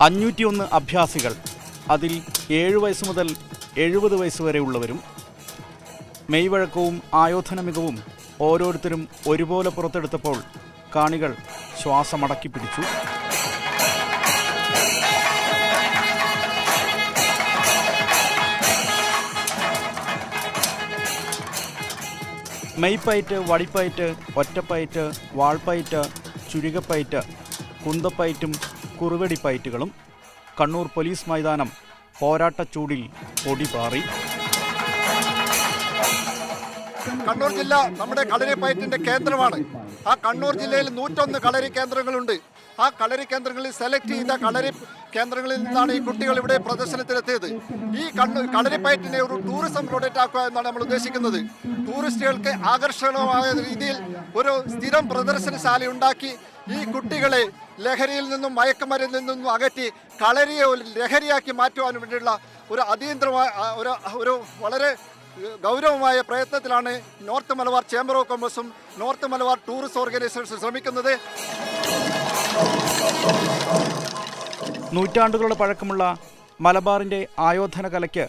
അഞ്ഞൂറ്റിയൊന്ന് അഭ്യാസികൾ. അതിൽ ഏഴ് വയസ്സ് മുതൽ എഴുപത് വയസ്സ് വരെ ഉള്ളവരും മെയ്വഴക്കവും ആയോധന മികവും ഓരോരുത്തരും ഒരുപോലെ പുറത്തെടുത്തപ്പോൾ കാണികൾ ശ്വാസമടക്കി പിടിച്ചു. മെയ്പ്പയറ്റ് വടിപ്പയറ്റ് ഒറ്റപ്പയറ്റ് വാൾപ്പയറ്റ് ചുരികപ്പയറ്റ് കുന്തപ്പയറ്റും കുറുവടിപ്പയറ്റുകളും കണ്ണൂർ പോലീസ് മൈതാനം പോരാട്ടച്ചൂടിൽ പൊടിപാറി കണ്ണൂർ ജില്ല നമ്മുടെ കളരി കളരിപ്പയറ്റിന്റെ കേന്ദ്രമാണ്. ആ കണ്ണൂർ ജില്ലയിൽ നൂറ്റൊന്ന് കളരി കേന്ദ്രങ്ങളുണ്ട്. ആ കളരി കേന്ദ്രങ്ങളിൽ സെലക്ട് ചെയ്ത കളരി കേന്ദ്രങ്ങളിൽ നിന്നാണ് ഈ കുട്ടികൾ ഇവിടെ പ്രദർശനത്തിലെത്തിയത് ഈ കണ്ണൂർ കളരിപ്പയറ്റിനെ ഒരു ടൂറിസം പ്രൊഡക്റ്റ് ആക്കുക എന്നാണ് നമ്മൾ ഉദ്ദേശിക്കുന്നത്. ടൂറിസ്റ്റുകൾക്ക് ആകർഷകമായ രീതിയിൽ ഒരു സ്ഥിരം പ്രദർശനശാല ഉണ്ടാക്കി ഈ കുട്ടികളെ ലഹരിയിൽ നിന്നും മയക്കുമരുന്നിൽ നിന്നും അകറ്റി കളരിയെ ഒരു ലഹരിയാക്കി മാറ്റുവാൻ വേണ്ടിയുള്ള ഒരു അതീന്ദ്രമായ ഒരു ഒരു വളരെ ഗൗരവമായ പ്രയത്നത്തിലാണ് നോർത്ത് മലബാർ ചേംബർ ഓഫ് കൊമേഴ്സും നോർത്ത് മലബാർ ടൂറിസ്റ്റ് ഓർഗനൈസേഷൻ ശ്രമിക്കുന്നത്. നൂറ്റാണ്ടുകളുടെ പഴക്കമുള്ള മലബാറിന്റെ ആയോധന കലയ്ക്ക്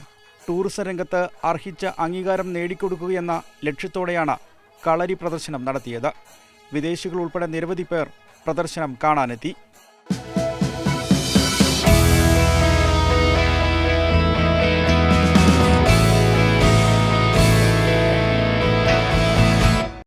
ടൂറിസം രംഗത്ത് അർഹിച്ച അംഗീകാരം നേടിക്കൊടുക്കുകയെന്ന ലക്ഷ്യത്തോടെയാണ് കളരി പ്രദർശനം നടത്തിയത്. വിദേശികൾ ഉൾപ്പെടെ നിരവധി പേർ പ്രദർശനം കാണാനെത്തി.